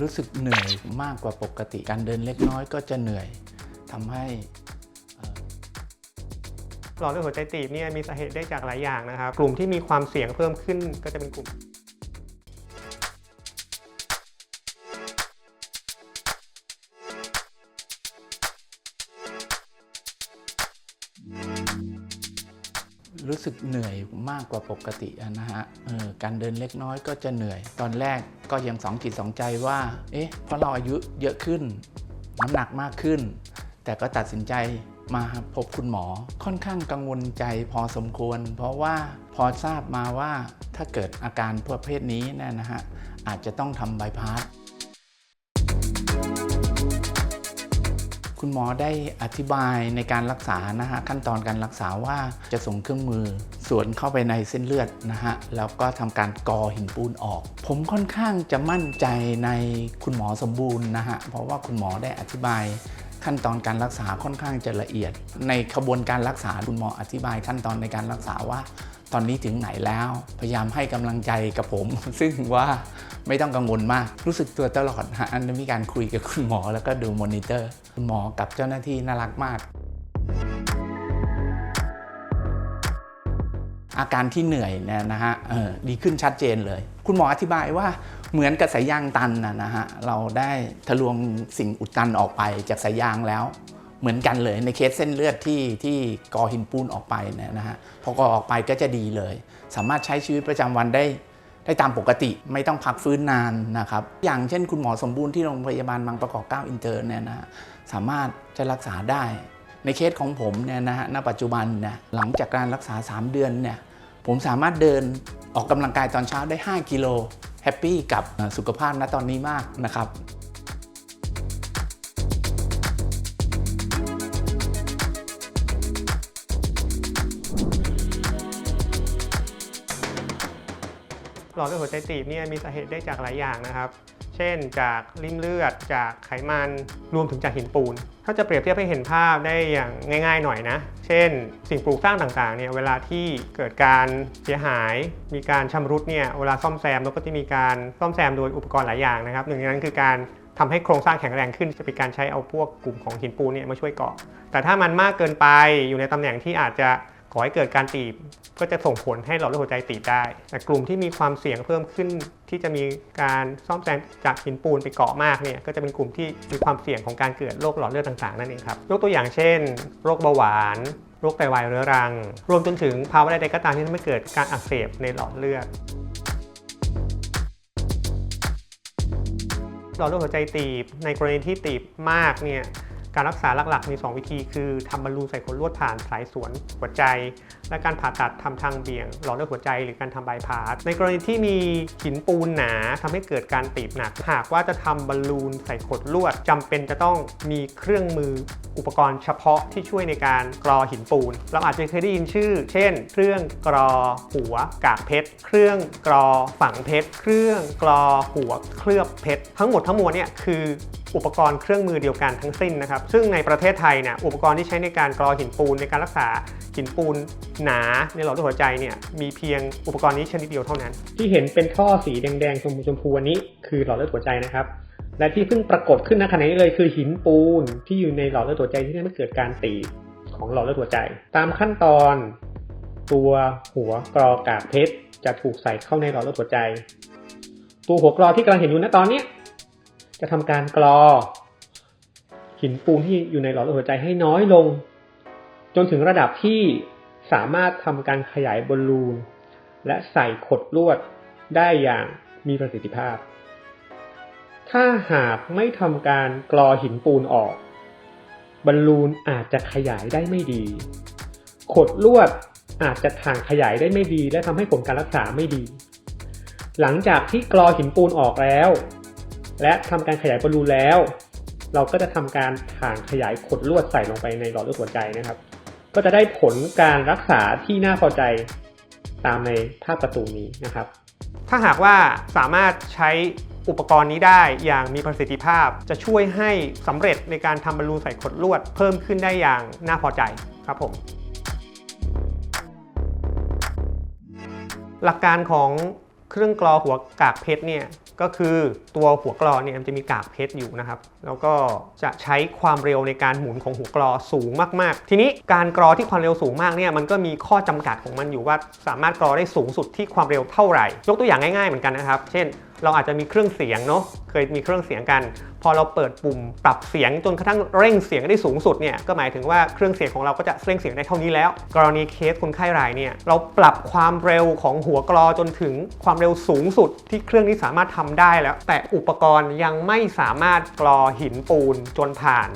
รู้สึกเหนื่อยมากกว่าปกติ การเดินเล็กน้อยก็จะเหนื่อยทำให้หลอดเลือดหัวใจตีบเนี่ยมีสาเหตุได้จากหลายอย่างนะครับ กลุ่มที่มีความเสี่ยงเพิ่มขึ้นก็จะเป็นกลุ่ม รู้สึกเหนื่อยมากกว่าปกตินะฮะออการเดินเล็กน้อยก็จะเหนื่อย ตอนแรกก็ยังสองจิตสองใจว่า เอ๊ะเพราะเราอายุเยอะขึ้น น้ำหนักมากขึ้น แต่ก็ตัดสินใจมาพบคุณหมอค่อนข้างกังวลใจพอสมควร เพราะว่าพอทราบมาว่าถ้าเกิดอาการประเภทนี้นะฮะอาจจะต้องทำบายพาส คุณหมอได้อธิบายในการรักษานะฮะขั้นตอนการรักษาว่าจะส่งเครื่องมือสวนเข้าไปในเส้นเลือดนะฮะแล้วก็ทำการกอหินปูนออก ผมค่อนข้างจะมั่นใจในคุณหมอสมบูรณ์นะฮะเพราะว่าคุณหมอได้อธิบายขั้นตอนการรักษาค่อนข้างจะละเอียด ในขบวนการรักษาคุณหมออธิบายขั้นตอนในการรักษาว่า ตอนนี้ถึงไหนแล้ว พยายามให้กำลังใจกับผม ซึ่งว่า ไม่ต้องกังวลมาก รู้สึกตัวตลอดฮะอันนี้มีการคุยกับคุณหมอแล้วก็ดูมอนิเตอร์ คุณหมอกับเจ้าหน้าที่น่ารักมาก อาการที่เหนื่อยเนี่ยนะฮะออดีขึ้นชัดเจนเลย คุณหมออธิบายว่าเหมือนกับสายยางตันนะนะฮะเราได้ทะลวงสิ่งอุดตันออกไปจากสายยางแล้วเหมือนกันเลยในเคสเส้นเลือดที่ที่กอหินปูนออกไปเนี่ยนะฮะพอกอออกไปก็จะดีเลย สามารถใช้ชีวิตประจำวันได้ ได้ตามปกติไม่ต้องพักฟื้นนานนะครับ อย่างเช่นคุณหมอสมบูรณ์ที่โรงพยาบาลบางประกอบ9อินเตอร์เนี่ยนะสามารถจะรักษาได้ ในเคสของผมเนี่ยนะฮะณปัจจุบันนะหลังจากการรักษา 3 เดือนเนี่ยผมสามารถเดินออกกำลังกายตอนเช้าได้ 5 กิโลแฮปปี้กับสุขภาพณตอนนี้มากนะครับ หลอดเลือดหัวใจตีบเนี่ยมีสาเหตุได้จากหลายอย่างนะครับ เช่น จากริ่มเลือด จากไขมันรวมถึงจากหินปูน ถ้าจะเปรียบเทียบให้เห็นภาพได้อย่างง่าย ๆ หน่อยนะ เช่น สิ่งปลูกสร้างต่างๆเนี่ยเวลาที่เกิดการเสียหาย มีการชำรุดเนี่ยเวลาซ่อมแซมเราก็จะมีการซ่อมแซมโดยอุปกรณ์หลายอย่างนะครับหนึ่งในนั้นคือการทำให้โครงสร้างแข็งแรงขึ้นจะเป็นการใช้เอาพวกกลุ่มของหินปูนเนี่ยมาช่วยเกาะ แต่ถ้ามันมากเกินไปอยู่ในตำแหน่งที่อาจจะ ก่อให้เกิดการตีบก็จะส่งผลให้หลอดเลือดหัวใจตีบได้ แต่กลุ่มที่มีความเสี่ยงเพิ่มขึ้น ที่จะมีการซ่อมแซมจากหินปูนไปเกาะมากเนี่ยก็จะเป็นกลุ่มที่มีความเสี่ยงของการเกิดโรคหลอดเลือดต่างๆนั่นเองครับยกตัวอย่างเช่น โรคเบาหวานโรคไตวายเรื้อรัง รวมจนถึงภาวะใดๆก็ตามที่ทำให้เกิดการอักเสบในหลอดเลือดหลอดเลือดหัวใจตีบในกรณีที่ตีบมากเนี่ย การรักษาหลักๆ มี 2 วิธี คือทำบอลลูนใส่ขนลวดผ่านสายสวนหัวใจ และการผ่าตัดทำทางเบี่ยงหลอดเลือดหัวใจหรือการทำบายพาสในกรณีที่มีหินปูนหนาทำให้เกิดการตีบหนัก หากว่าจะทำบอลลูนใส่ขดลวดจำเป็นจะต้องมีเครื่องมืออุปกรณ์เฉพาะที่ช่วยในการกรอหินปูน เราอาจจะเคยได้ยินชื่อ เช่น เครื่องกรอหัวกากเพชร เครื่องกรอฝังเพชร เครื่องกรอหัวเคลือบเพชร ทั้งหมดทั้งมวลเนี่ยคืออุปกรณ์เครื่องมือเดียวกันทั้งสิ้นนะครับซึ่งในประเทศไทยเนี่ยอุปกรณ์ที่ใช้ในการกรอหินปูนในการรักษาหินปูนหนาในหลอดเลือดหัวใจเนี่ยมีเพียงอุปกรณ์นี้ชนิดเดียวเท่านั้น ที่เห็นเป็นท่อสีแดงๆชมพูชมพูอันนี้คือหลอดเลือดหัวใจนะครับและที่เพิ่งปรากฏขึ้นณขณะนี้เลยคือหินปูนที่อยู่ในหลอดเลือดหัวใจที่ทำให้เกิดการตีของหลอดเลือดหัวใจ ตามขั้นตอนตัวหัวกรอกากเพชรจะถูกใส่เข้าในหลอดเลือดหัวใจ ตัวหัวกรอที่กำลังเห็นอยู่ณตอนนี้ จะทำการกรอ หินปูนที่อยู่ในหลอดลือดหัวใจให้น้อยลง จนถึงระดับที่สามารถทำการขยายบอลลูน และใส่ขดลวดได้อย่างมีประสิทธิภาพ ถ้าหากไม่ทำการกรอหินปูนออก บอลลูนอาจจะขยายได้ไม่ดี ขดลวดอาจจะถ่างขยายได้ไม่ดี และทำให้ผลการรักษาไม่ดี หลังจากที่กรอหินปูนออกแล้ว และทำการขยายบอลลูนแล้ว เราก็จะทำการถ่างขยายขดลวดใส่ลงไปในหลอดเลือดหัวใจนะครับ ก็จะได้ผลการรักษาที่น่าพอใจตามในภาพการ์ตูนนี้นะครับ ถ้าหากว่าสามารถใช้อุปกรณ์นี้ได้อย่างมีประสิทธิภาพจะช่วยให้สำเร็จในการทำบอลลูนใส่ขดลวดเพิ่มขึ้นได้อย่างน่าพอใจครับผม หลักการของเครื่องกรอหัวกากเพชรเนี่ย ก็คือตัวหัวกรอเนี่ยมันจะมีกากเพชรอยู่นะครับ แล้วก็จะใช้ความเร็วในการหมุนของหัวกรอสูงมากๆ ทีนี้การกรอที่ความเร็วสูงมากเนี่ยมันก็มีข้อจำกัดของมันอยู่ว่าสามารถกรอได้สูงสุดที่ความเร็วเท่าไหร่ ยกตัวอย่างง่ายๆเหมือนกันนะครับ เช่น เราอาจจะมีเครื่องเสียงเนาะเคยมีเครื่องเสียงกัน พอเราเปิดปุ่มปรับเสียงจนกระทั่งเร่งเสียงได้สูงสุดเนี่ยก็หมายถึงว่าเครื่องเสียงของเราก็จะเร่งเสียงได้เท่านี้แล้ว กรณีเคสคนไข้รายเนี่ยเราปรับความเร็วของหัวกรอจนถึงความเร็วสูงสุดที่เครื่องนี้สามารถทำได้แล้ว แต่อุปกรณ์ยังไม่สามารถกรอหินปูนจนผ่าน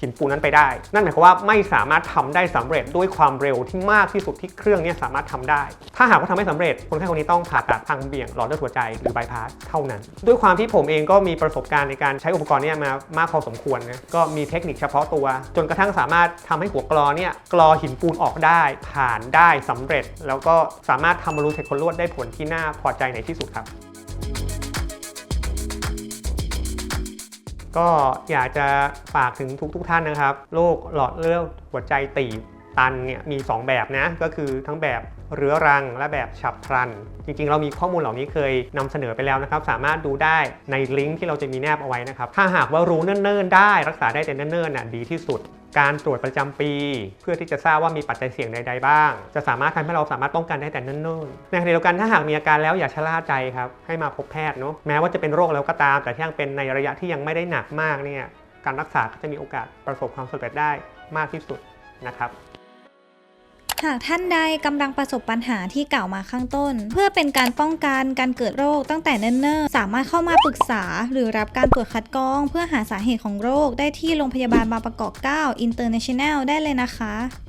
หินปูนนั้นไปได้ นั่นหมายความว่าไม่สามารถทำได้สำเร็จด้วยความเร็วที่มากที่สุดที่เครื่องนี้สามารถทำได้ ถ้าหากว่าทำไม่สำเร็จคนไข้คนนี้ต้องผ่าตัดทางเบี่ยงหลอดเลือดหัวใจหรือบายพาสเท่านั้น ด้วยความที่ผมเองก็มีประสบการณ์ในการใช้อุปกรณ์นี้มามากพอสมควรนะก็มีเทคนิคเฉพาะตัว จนกระทั่งสามารถทำให้หัวกรอเนี่ยกรอหินปูนออกได้ ผ่านได้สำเร็จ แล้วก็สามารถทำบอลลูนเสร็จคนลวดได้ผลที่น่าพอใจในที่สุดครับ ก็อยากจะฝากถึงทุกๆทท่านนะครับ โรคหลอดเลือดหัวใจตีบ ตันเนี่ยมี 2 แบบนะ ก็คือทั้งแบบเรื้อรังและแบบฉับพลัน จริงๆ เรามีข้อมูลเหล่านี้เคยนำเสนอไปแล้วนะครับ สามารถดูได้ในลิงก์ที่เราจะมีแนบเอาไว้นะครับ ถ้าหากว่ารู้เนิ่นๆ ได้รักษาได้แต่เนิ่นๆน่ะดีที่สุด การตรวจประจำปี เพื่อที่จะทราบว่ามีปัจจัยเสี่ยงใด ๆ บ้าง จะสามารถทำให้เราสามารถป้องกันได้แต่เนิ่นๆในขณะเดียวกันถ้าหากมีอาการแล้วอย่าชะล่าใจครับให้มาพบแพทย์เนาะแม้ว่าจะเป็นโรคแล้วก็ตาม แต่ถ้ายังเป็นในระยะที่ยังไม่ได้หนักมากเนี่ยการรักษาก็จะมีโอกาสประสบความสำเร็จได้มากที่สุดนะครับ หากท่านใดกำลังประสบปัญหาที่กล่าวมาข้างต้น เพื่อเป็นการป้องกันการเกิดโรคตั้งแต่เนิ่นๆ สามารถเข้ามาปรึกษา หรือรับการตรวจคัดกรอง เพื่อหาสาเหตุของโรคได้ที่โรงพยาบาลบางประกอบ 9 International ได้เลยนะคะ